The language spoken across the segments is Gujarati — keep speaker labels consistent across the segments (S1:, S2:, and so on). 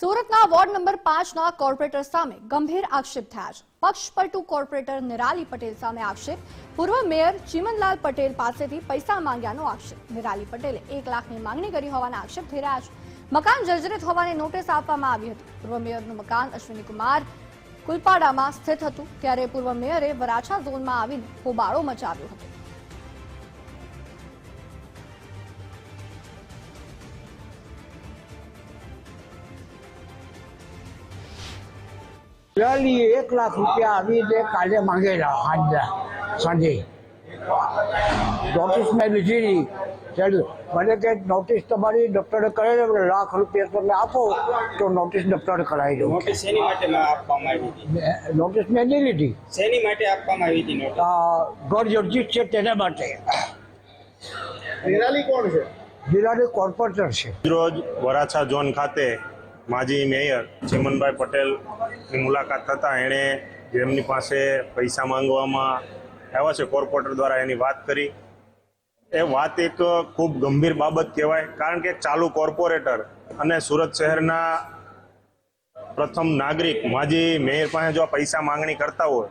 S1: સુરતના વોર્ડ નંબર પાંચના કોર્પોરેટર સામે ગંભીર આક્ષેપ થયા છે. પક્ષપલટુ કોર્પોરેટર નિરાલી પટેલ સામે આક્ષેપ. પૂર્વ મેયર ચીમનલાલ પટેલ પાસેથી પૈસા માંગ્યાનો આક્ષેપ. નિરાલી પટેલે એક લાખની માંગણી કરી હોવાના આક્ષેપ થઈ રહ્યા છે. મકાન જર્જરિત હોવાની નોટિસ આપવામાં આવી હતી. પૂર્વ મેયરનું મકાન અશ્વિની કુમાર કુલપાડામાં સ્થિત હતું. ત્યારે પૂર્વ મેયરે વરાછા ઝોનમાં આવીને હોબાળો મચાવ્યો હતો.
S2: લાલી એક લાખ રૂપિયા આવી રીતે કાલે માંગેલા સાંજે સાંજે. નોટિસ મેં લીધી નહીં. ચાલો મને કે નોટિસ તમારી ડૉક્ટરે કરાવી લાખ રૂપિયા તમે આપો તો નોટિસ ડૉક્ટરે કરાવી દો
S3: નોટિસ શેની માટે આપવામાં આવી હતી?
S2: નોટિસ મેં નહીં લીધી.
S3: શેની માટે આપવામાં આવી હતી નોટિસ
S2: આ ઘર જર્જિત છે તેના માટે.
S4: નિરાલી કોણ છે?
S2: જિલ્લાની કોર્પોરેટર છે.
S5: રોજ વરાછા ઝોન ખાતે માજી મેયર ચેમનભાઈ પટેલની મુલાકાત થતાં એણે જેમની પાસે પૈસા માંગવામાં આવ્યા છે, કોર્પોરેટર દ્વારા એની વાત કરી. એ વાત એક ખૂબ ગંભીર બાબત કહેવાય, કારણ કે ચાલુ કોર્પોરેટર અને સુરત શહેરના પ્રથમ નાગરિક માજી મેયર પાસે જો પૈસા માંગણી કરતા હોય,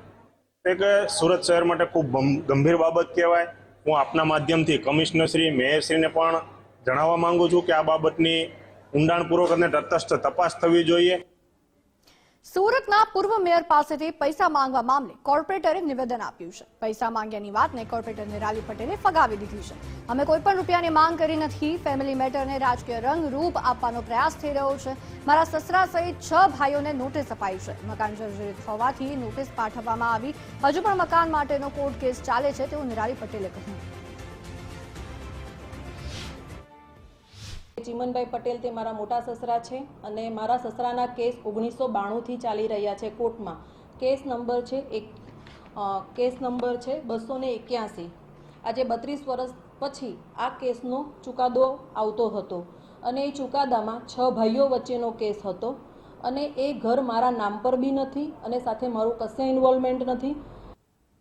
S5: તો એક સુરત શહેર માટે ખૂબ ગંભીર બાબત કહેવાય. હું આપના માધ્યમથી કમિશનરશ્રી, મેયરશ્રીને પણ જણાવવા માંગુ છું કે આ બાબતની ઊંડાણપૂર્વક અને તટસ્થ તપાસ થવી જોઈએ.
S1: સુરતના પૂર્વ મેયર પાસેથી પૈસા માંગવા મામલે કોર્પોરેટરે નિવેદન આપ્યું છે. પૈસા માંગ્યાની વાતને કોર્પોરેટર નિરાલી પટેલે ફગાવી દીધી છે. અમે કોઈ પણ રૂપિયાની માંગ કરી નથી. ફેમિલી મેટરને રાજકીય રંગ રૂપ આપવાનો પ્રયાસ થઈ રહ્યો છે. મારા સસરા સહિત છ ભાઈઓને નોટિસ અપાઈ છે. મકાન જર્જરિત હોવાથી નોટિસ પાઠવવામાં આવી. હજુ પણ મકાન માટેનો કોર્ટ કેસ ચાલે છે તેવું નિરાલી પટેલે કહ્યું.
S6: ચિમનભાઈ પટેલ તે મારા મોટા સસરા છે અને મારા સસરાના કેસ ઓગણીસો બાણુંથી ચાલી રહ્યા છે કોર્ટમાં. કેસ નંબર છે એક કેસ નંબર છે બસો ને એક્યાસી. આજે બત્રીસ વર્ષ પછી આ કેસનો ચુકાદો આવતો હતો અને એ ચુકાદામાં છ ભાઈઓ વચ્ચેનો કેસ હતો અને એ ઘર મારા નામ પર બી નથી અને સાથે મારું કશે ઇન્વોલ્વમેન્ટ નથી.